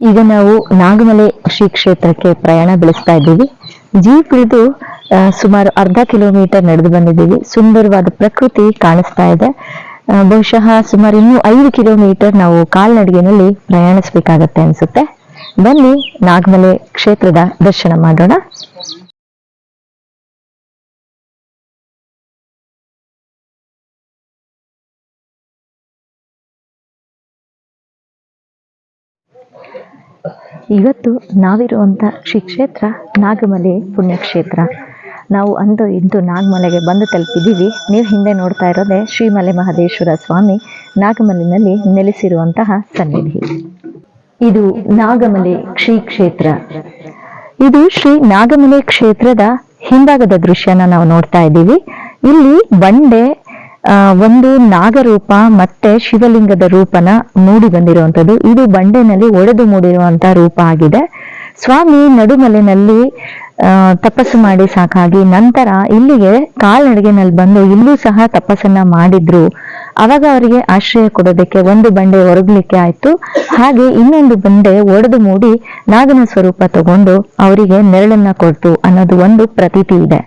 ಈಗ ನಾವು ನಾಗಮಲೆ ಶ್ರೀ ಕ್ಷೇತ್ರಕ್ಕೆ ಪ್ರಯಾಣ ಬೆಳೆಸ್ತಾ ಇದ್ದೀವಿ. ಜೀಪ್ ಇದು ಸುಮಾರು ಅರ್ಧ ಕಿಲೋಮೀಟರ್ ನಡೆದು ಬಂದಿದ್ದೀವಿ. ಸುಂದರವಾದ ಪ್ರಕೃತಿ ಕಾಣಿಸ್ತಾ ಇದೆ. ಬಹುಶಃ ಸುಮಾರು ಇನ್ನೂ ಐದು ಕಿಲೋಮೀಟರ್ ನಾವು ಕಾಲ್ನಡಿಗೆನಲ್ಲಿ ಪ್ರಯಾಣಿಸ್ಬೇಕಾಗತ್ತೆ ಅನ್ಸುತ್ತೆ. ಬನ್ನಿ ನಾಗಮಲೆ ಕ್ಷೇತ್ರದ ದರ್ಶನ ಮಾಡೋಣ. ಇವತ್ತು ನಾವಿರುವಂಥ ಶ್ರೀ ಕ್ಷೇತ್ರ ನಾಗಮಲೆ ಪುಣ್ಯಕ್ಷೇತ್ರ. ನಾವು ಅಂದು ಇಂದು ನಾಗಮಲೆಗೆ ಬಂದು ತಲುಪಿದ್ದೀವಿ. ನೀವು ಹಿಂದೆ ನೋಡ್ತಾ ಇರೋದೇ ಶ್ರೀಮಲೆ ಮಹದೇಶ್ವರ ಸ್ವಾಮಿ ನಾಗಮಲೆಯಲ್ಲಿ ನೆಲೆಸಿರುವಂತಹ ಸನ್ನಿಧಿ. ಇದು ನಾಗಮಲೆ ಶ್ರೀ ಕ್ಷೇತ್ರ ಇದು ಶ್ರೀ ನಾಗಮಲೆ ಕ್ಷೇತ್ರದ ಹಿಂಭಾಗದ ದೃಶ್ಯನ ನಾವು ನೋಡ್ತಾ ಇದ್ದೀವಿ. ಇಲ್ಲಿ ಬಂಡೆ ಒಂದು ನಾಗರೂಪ ಮತ್ತೆ ಶಿವಲಿಂಗದ ರೂಪನ ಮೂಡಿ ಬಂದಿರುವಂತದ್ದು ಇದು ಬಂಡೆನಲ್ಲಿ ಒಡೆದು ಮೂಡಿರುವಂತಹ ರೂಪ ಆಗಿದೆ. ಸ್ವಾಮಿ ನಡುಮಲೆನಲ್ಲಿ ತಪಸ್ಸು ಮಾಡಿ ಸಾಕಾಗಿ ನಂತರ ಇಲ್ಲಿಗೆ ಕಾಲ್ನಡಿಗೆನಲ್ಲಿ ಬಂದು ಇಲ್ಲೂ ಸಹ ತಪಸ್ಸನ್ನ ಮಾಡಿದ್ರು. ಅವಾಗ ಅವರಿಗೆ ಆಶ್ರಯ ಕೊಡೋದಕ್ಕೆ ಒಂದು ಬಂಡೆ ಒರಗ್ಲಿಕ್ಕೆ ಆಯ್ತು. ಹಾಗೆ ಇನ್ನೊಂದು ಬಂಡೆ ಒಡೆದು ಮೂಡಿ ನಾಗನ ಸ್ವರೂಪ ತಗೊಂಡು ಅವರಿಗೆ ನೆರಳನ್ನ ಕೊಡ್ತು ಅನ್ನೋದು ಒಂದು ಪ್ರತೀತಿ ಇದೆ.